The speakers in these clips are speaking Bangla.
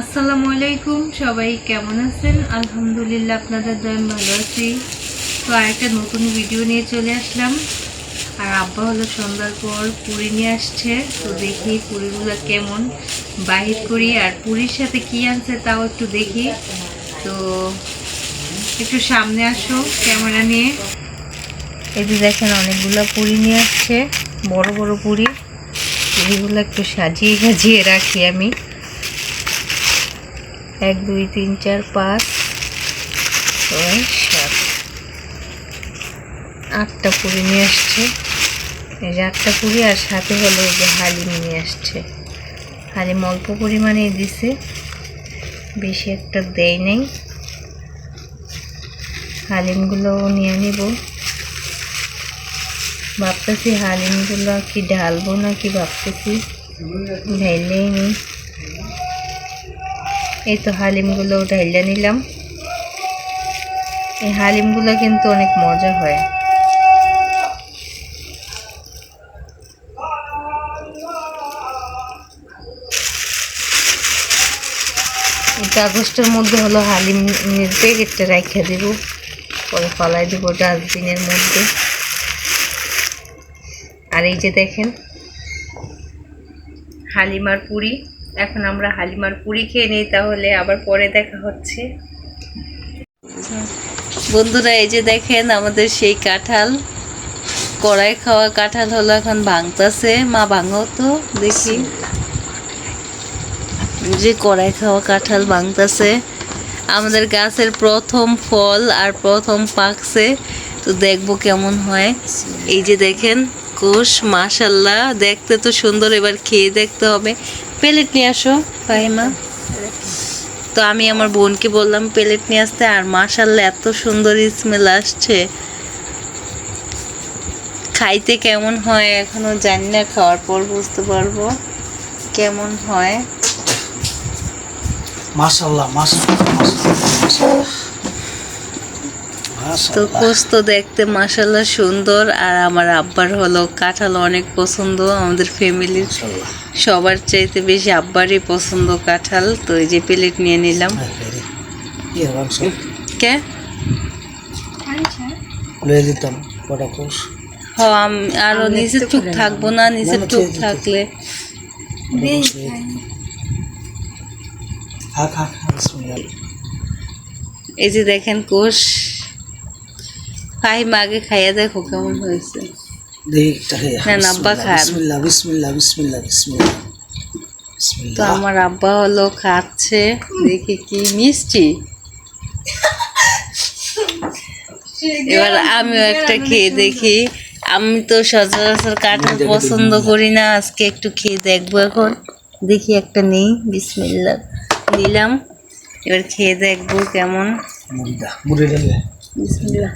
আসসালামু আলাইকুম, সবাই কেমন আছেন? আলহামদুলিল্লাহ আপনাদের দয়ান ভালো আছি। তো আরেকটা নতুন ভিডিও নিয়ে চলে আসলাম। আর আব্বা হলো সন্ধ্যার পর পুরি নিয়ে আসছে। তো দেখি পুরিগুলো কেমন, বাহির করি। আর পুরীর সাথে কি আনছে তাও একটু দেখি। তো একটু সামনে আসো ক্যামেরা নিয়ে। এই যে দেখেন অনেকগুলো পুরি নিয়ে আসছে, বড় বড় পুরি। পুরিগুলো একটু সাজিয়ে সাজিয়ে রাখি আমি। এক, দুই, তিন, চার, পাঁচ, ছয়, সাত। আটটা পুরি নিয়ে আসছে। এই যে আটটা পুরি আর সাথে হলো এই যে হালিম নিয়ে আসছে। হালিম অল্প পরিমাণে দিছে, বেশি একটা দেয় নেই। হালিমগুলো নিয়ে নিব। ভাবতেছি হালিমগুলো কি ঢালবো না কি ভাবতেছি ঢাইলেই নিই। এই তো হালিমগুলো ঢাইলা নিলাম। এই হালিমগুলো কিন্তু অনেক মজা হয়। কাগজটার মধ্যে হলো হালিমের প্যাকেটটা রাখা দেব। পরে ফালাই দেবো ডাস্টবিনের মধ্যে। আর এই যে দেখেন, হালিমার পুরি। এখন আমরা হালিমার পুরি খেয়ে নিই, তাহলে আবার পরে দেখা হচ্ছে। বন্ধুরা, এই যে দেখেন আমাদের সেই কাঁঠাল। কড়াই খাওয়া কাঁঠাল হলো এখন ভাঙতাছে, মা ভাঙো তো, দেখি। যে কড়াই খাওয়া কাঁঠাল ভাঙতাছে। আমাদের গাছের প্রথম ফল আর প্রথম পাকছে, তো দেখব কেমন হয়। এই যে দেখেন, কোষ, মাশাল্লাহ, দেখতে তো সুন্দর, এবার খেয়ে দেখতে হবে। প্লেট নিয়ে আসো ফাহিমা। তো আমি আমার বোনকে বললাম প্লেট নিয়ে আসতে আর মাশাল্লাহ এত সুন্দর স্মেল আসছে। খাইতে কেমন হয় এখনও জানি না খাওয়ার পর বুঝতে পারব কেমন হয়। মাশাল্লাহ তো কোষ তো দেখতে মাশাল্লাহ সুন্দর আর আমার আব্বার হলো কাঁঠাল অনেক পছন্দ আমাদের ফ্যামিলির সবার চাইতে বেশি আব্বারই পছন্দ কাঁঠাল তো এই যে প্লেট নিয়ে নিলাম। কে লয়ে দিতাম কটা কোষ। হ আম- আরও নিচের টুক থাকব না নিচের টুক থাকলে। এই যে দেখেন কোষ। ফাহিম আগে খাইয়া দেখো কেমন হয়েছে। আব্বা খান। বিসমিল্লাহ বিসমিল্লাহ বিসমিল্লাহ বিসমিল্লাহ তো আমার আব্বা হলো খাচ্ছে দেখি কি মিষ্টি। এবার আমিও একটা খেয়ে দেখি। আমি তো সচরাচর কাঁঠাল পছন্দ করি না আজকে একটু খেয়ে দেখব এখন। দেখি একটা নেই বিসমিল্লা নিলাম। এবার খেয়ে দেখব কেমন। বিসমিল্লা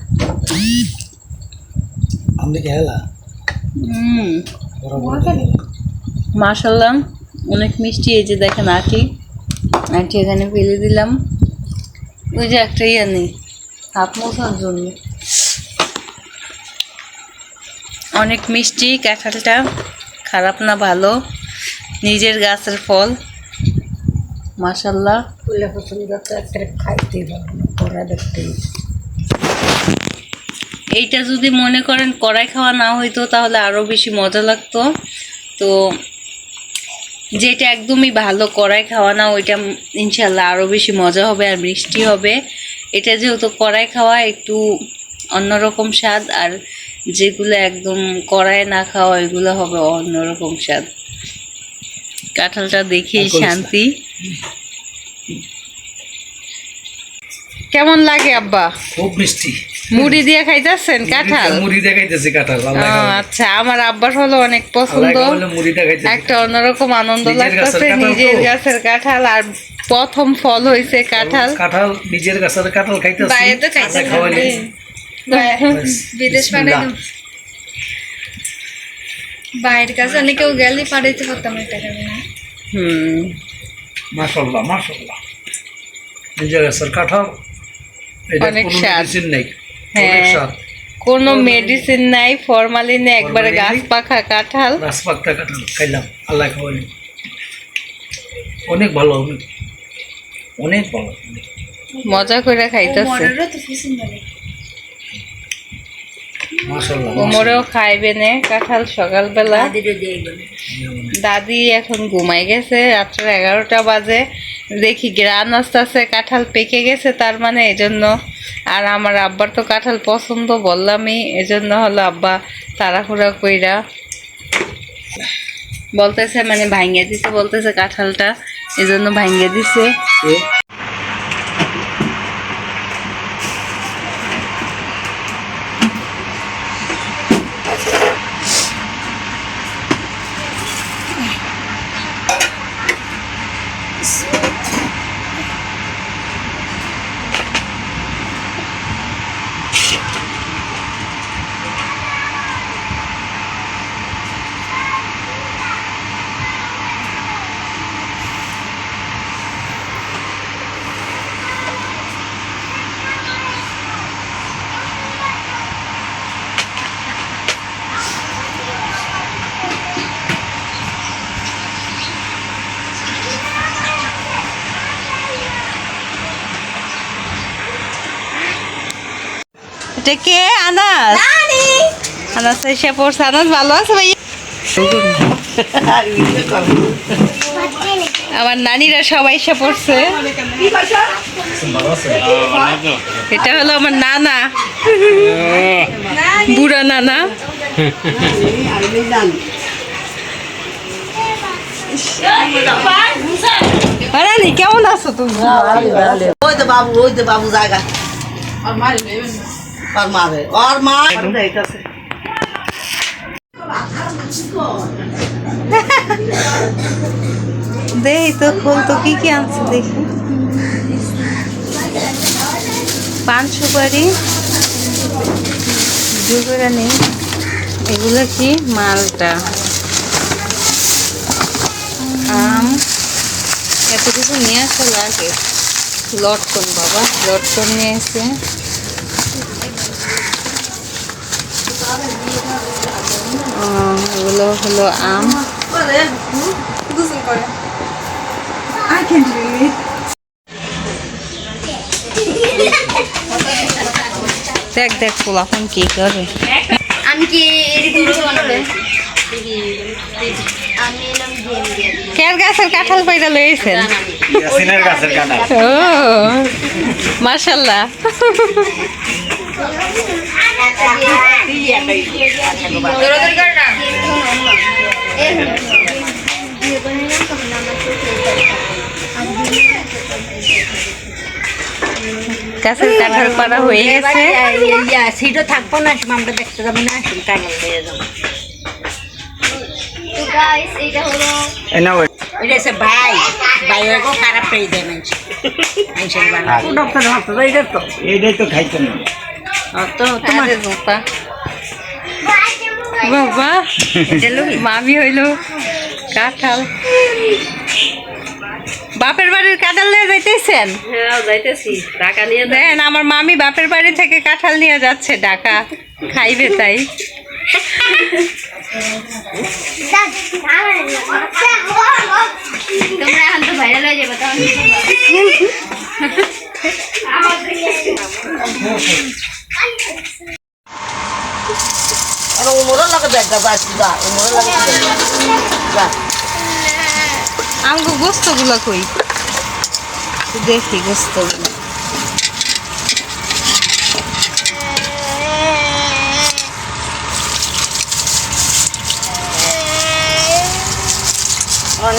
আমি খেলা মাশাল্লাহ অনেক মিষ্টি এই যে দেখেন আটি। আটি এখানে ফেলে দিলাম। ওই যে একটা ইয়ে নেই, হাত মোছার জন্য। অনেক মিষ্টি, কাঁঠালটা খারাপ না ভালো, নিজের গাছের ফল। মাশাল্লাহ ফুলে পছন্দ তো একটা খাইতে পড়া দেখতে এইটা যদি মনে করেন কড়াই খাওয়া না হইতো তাহলে আরও বেশি মজা লাগতো। তো যেটা একদমই ভালো কড়াই খাওয়া না ওইটা ইনশাল্লাহ আরও বেশি মজা হবে আর মিষ্টি হবে। এটা যেহেতু কড়াই খাওয়া একটু অন্যরকম স্বাদ আর যেগুলো একদম কড়াই না খাওয়া ওইগুলো হবে অন্যরকম স্বাদ। কাঁঠালটা না। শান্তি। কেমন লাগে আব্বা? খুব মিষ্টি। মুড়ি দিয়ে খাইতেছেন কাঁঠাল? মুড়ি কাঁঠাল আল্লাহ ও, খাওয়ালে। আচ্ছা আমার আব্বার হলো অনেক পছন্দ। একটা অন্যরকম আনন্দ লাগতেছে নিজের গাছের কাঁঠাল আর প্রথম ফল হয়েছে কাঁঠাল। কাঁঠাল নিজের গাছের কাঁঠাল খাইতেছি। বাইরে তো খাইতে বিদেশ পাঠাই বাইরের কাছে অনেক কেউ গেলে পাঠাইতে পারতাম এটা কেন না? হুম। মাশাল্লাহ মাশাল্লাহ নিজের গাছের কাঁঠাল অনেক স্বাদ। নেই। হ্যাঁ। কোনো মেডিসিন নাই ফরমালিন নেই একবারে গাছ পাখা কাঁঠাল। গাছ পাখা কাঁঠাল খাইলাম আল্লাহ খাওয়ালি অনেক ভালো অনেক অনেক ভালো। মজা করে খাইতেছে মরেরও তো পছন্দ নেই মাশাল্লাহ কোমরেও খাইবে নে কাঁঠাল সকালবেলা। দাদি এখন ঘুমাই গেছে রাত্র এগারোটা বাজে। দেখি গ্রান আস্তে আস্তে কাঁঠাল পেকে গেছে তার মানে এজন্য। আর আমার আব্বার তো কাঁঠাল পছন্দ বললামই এজন্য হলো আব্বা তাড়াহুড়া কইরা বলতেছে মানে ভাঙ্গে দিছে বলতেছে কাঁঠালটা এজন্য ভাঙ্গে দিছে। এটা কে? আনাস। আনাস এসে পড়ছে। আনাস ভালো আছে ভাই আমার নানিরা সবাই এসে পড়ছে। এটা হলো আমার নানা। বুড়া নানা। কেমন আছো তুমি ওই তো বাবু ওই তো বাবু জায়গা। আর মারে। আর মা দেই তো খোল তো কি কি আনছে দেখি। পান সুপারি নেই। এগুলো কি? মালটা। আম। এত কিছু নিয়ে আসা লাগে। লটকন বাবা লটকন নিয়ে এসে আহ, এগুলো হলো আম। দেখ দেখ পোলাপন কি করে? আমি কি কের গাছের কাঁঠাল পাইরা লইছেন ও না গাছের কাঁঠাল পাড়া হয়ে গেছে সিটও থাকব না আমরা দেখতে যাব না টাইম দিয়ে যাব খারাপ তো তো তোমার আরে বোপা বাবা মামি হইল কাঁঠাল। বাপের বাড়ির কাঁঠাল নিয়ে যাইতেছেন? হ্যাঁ টাকা নিয়ে দেখেন আমার মামি বাপের বাড়ি থেকে কাঁঠাল নিয়ে যাচ্ছে ঢাকা। খাইবে তাই। তোমরা এখন তো ভাইরাল হয়ে যাবে তখন লাগে ব্যাগটা বাঁচি যা উমরও লাগে গোস্তগুলো কই দেখি গোস্তগুলো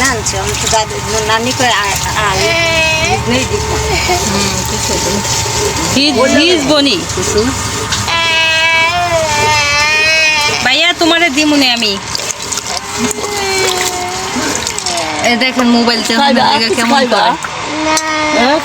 আনছে আমি তো দাদি নানি করে হিজ বনি কিছু তোমারে দিমুনে আমি। দেখেন মোবাইল কেমন করে। হ্যাঁ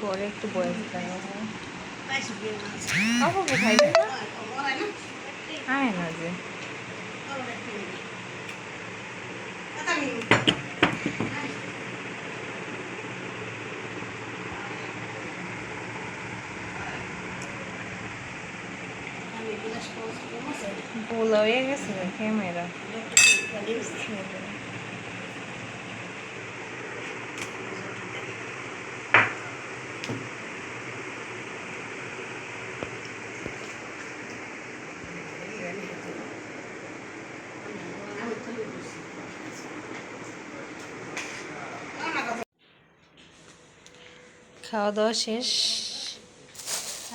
পরে একটু বয়স হয় Ai, meu Deus. Pula, olha é isso na câmera. Olha isso na câmera. খাওয়া দাওয়া শেষ।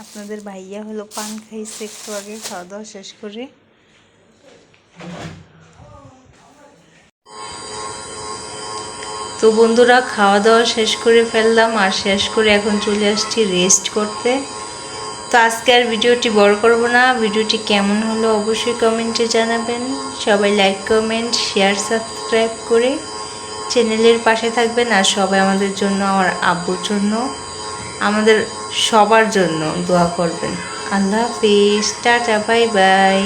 আপনাদের ভাইয়া হলো পান খাইছে, একটু আগে খাওয়া দাওয়া শেষ করে। তো বন্ধুরা খাওয়া দাওয়া শেষ করে ফেললাম আর শেষ করে এখন চলে আসছি রেস্ট করতে। তো আজকে আর ভিডিওটি বড় করব না, ভিডিওটি কেমন হলো অবশ্যই কমেন্টে জানাবেন। সবাই লাইক কমেন্ট শেয়ার সাবস্ক্রাইব করে চ্যানেলের পাশে থাকবেন আর সবাই আমাদের জন্য, আমার আব্বুর জন্য, আমাদের সবার জন্য দোয়া করবেন। আল্লাহ হাফিজ, টাটা, বাই বাই।